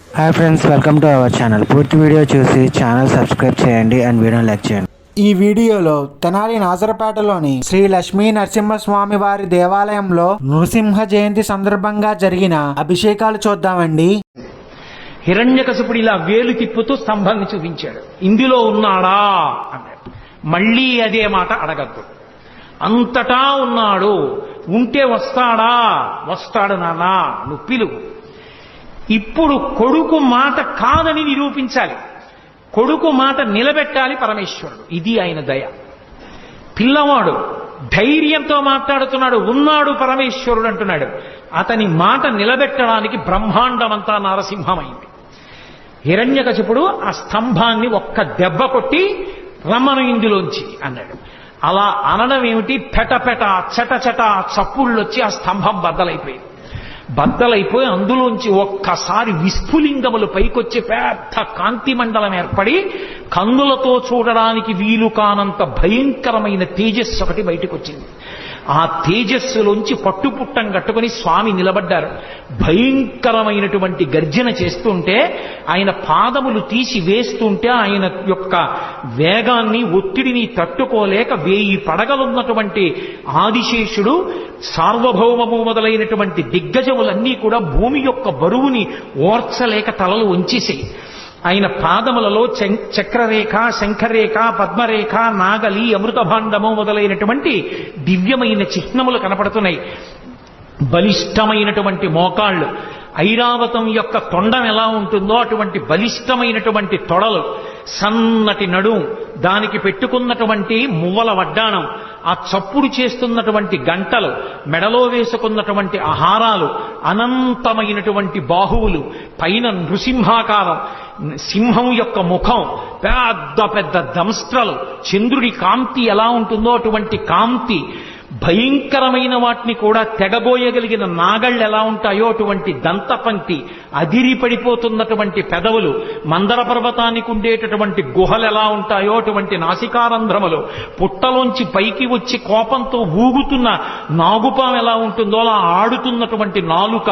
Hi friends welcome to our channel పూర్తి video చూసి channel subscribe చేయండి అండ్ వీడియో లైక్ చేయండి. ఈ వీడియోలో తెనాలి నాజరపేటలోని శ్రీ లక్ష్మీ నరసింహస్వామి వారి దేవాలయంలో నృసింహ జయంతి సందర్భంగా జరిగిన అభిషేకాలు చూద్దామండి. హిరణ్యకశపుడు ఇలా వేలు తిప్పుతూ స్తంభాన్ని చూపించాడు. ఇందులో ఉన్నాడా? అన్నాడు. మళ్ళీ అదే మాట అడగద్దు. అంతటా ఉన్నాడు. ఉంటే వస్తాడా? వస్తాడు నాన్నా. నువ్వు పిలువు. ఇప్పుడు కొడుకు మాట కాదని నిరూపించాలి. కొడుకు మాట నిలబెట్టాలి పరమేశ్వరుడు. ఇది ఆయన దయ. పిల్లవాడు ధైర్యంతో మాట్లాడుతున్నాడు ఉన్నాడు పరమేశ్వరుడు అంటున్నాడు. అతని మాట నిలబెట్టడానికి బ్రహ్మాండమంతా నారసింహమైంది. హిరణ్యకశిపుడు ఆ స్తంభాన్ని ఒక్క దెబ్బ కొట్టి రమ్మను ఇందులోంచి అన్నాడు. అలా అనడం ఏమిటి? పెటపెట పెట చట చప్పుళ్ళు వచ్చి ఆ స్తంభం బద్దలైపోయింది. బద్దలైపోయి అందులోంచి ఒక్కసారి విస్ఫులింగములు పైకొచ్చి పెద్ద కాంతి మండలం ఏర్పడి కన్నులతో చూడడానికి వీలు కానంత భయంకరమైన తేజస్సు ఒకటి బయటకు వచ్చింది ఆ తేజస్సులోంచి పట్టుపుట్టం కట్టుకుని స్వామి నిలబడ్డారు. భయంకరమైనటువంటి గర్జన చేస్తుంటే ఆయన పాదములు తీసి వేస్తుంటే ఆయన యొక్క వేగాన్ని ఒత్తిడిని తట్టుకోలేక వేయి పడగలున్నటువంటి ఆదిశేషుడు సార్వభౌమము మొదలైనటువంటి దిగ్గజములన్నీ కూడా భూమి యొక్క బరువుని ఓర్చలేక తలలు వంచేసాయి. ఆయన పాదములలో చం- చక్రరేఖ శంఖరేఖ పద్మరేఖ నాగలి అమృతభాండము మొదలైనటువంటి దివ్యమైన చిహ్నములు కనపడుతున్నాయి. బలిష్టమైనటువంటి మోకాళ్ళు. ఐరావతం యొక్క తొండం ఎలా ఉంటుందో అటువంటి బలిష్టమైనటువంటి తొడలు సన్నటి నడుం దానికి పెట్టుకున్నటువంటి మువ్వల వడ్డాణం ఆ చప్పుడు చేస్తున్నటువంటి గంటలు మెడలో వేసుకున్నటువంటి ఆహారాలు అనంతమైనటువంటి బాహువులు పైన నృసింహాకారం సింహం యొక్క ముఖం పెద్ద పెద్ద దంస్ట్రలు చంద్రుడి కాంతి ఎలా ఉంటుందో అటువంటి కాంతి భయంకరమైన వాటిని కూడా తెగబోయగలిగిన నాగళ్ళు ఎలా ఉంటాయో అటువంటి దంతపంక్తి అదిరి పడిపోతున్నటువంటి పెదవులు మందర పర్వతానికి ఉండేటటువంటి గుహలు ఎలా ఉంటాయో అటువంటి నాసికారంధ్రములు పుట్టలోంచి పైకి వచ్చి కోపంతో ఊగుతున్న నాగుపాం ఎలా ఉంటుందో అలా ఆడుతున్నటువంటి నాలుక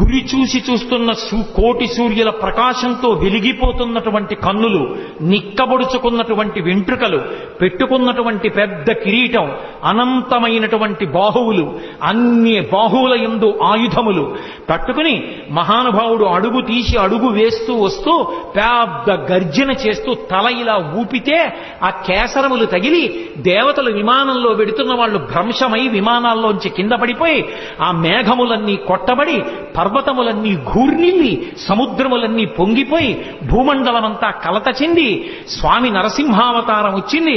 గురి చూసి చూస్తున్న కోటి సూర్యుల ప్రకాశంతో వెలిగిపోతున్నటువంటి కన్నులు నిక్కబడుచుకున్నటువంటి వెంట్రుకలు పెట్టుకున్నటువంటి పెద్ద కిరీటం అనంతమైనటువంటి బాహువులు అన్ని బాహువుల ఎందు ఆయుధములు. పట్టుకుని మహానుభావుడు అడుగు తీసి అడుగు వేస్తూ వస్తూ పెద్ద గర్జన చేస్తూ తల ఇలా ఊపితే ఆ కేసరములు తగిలి దేవతలు విమానంలో వెడుతున్న వాళ్ళు భ్రంశమై విమానాల్లోంచి కింద పడిపోయి ఆ మేఘములన్నీ కొట్టబడి పర్వతములన్నీ ఘూర్నిల్లి సముద్రములన్నీ పొంగిపోయి భూమండలమంతా కలత చెంది స్వామి నరసింహావతారం వచ్చింది.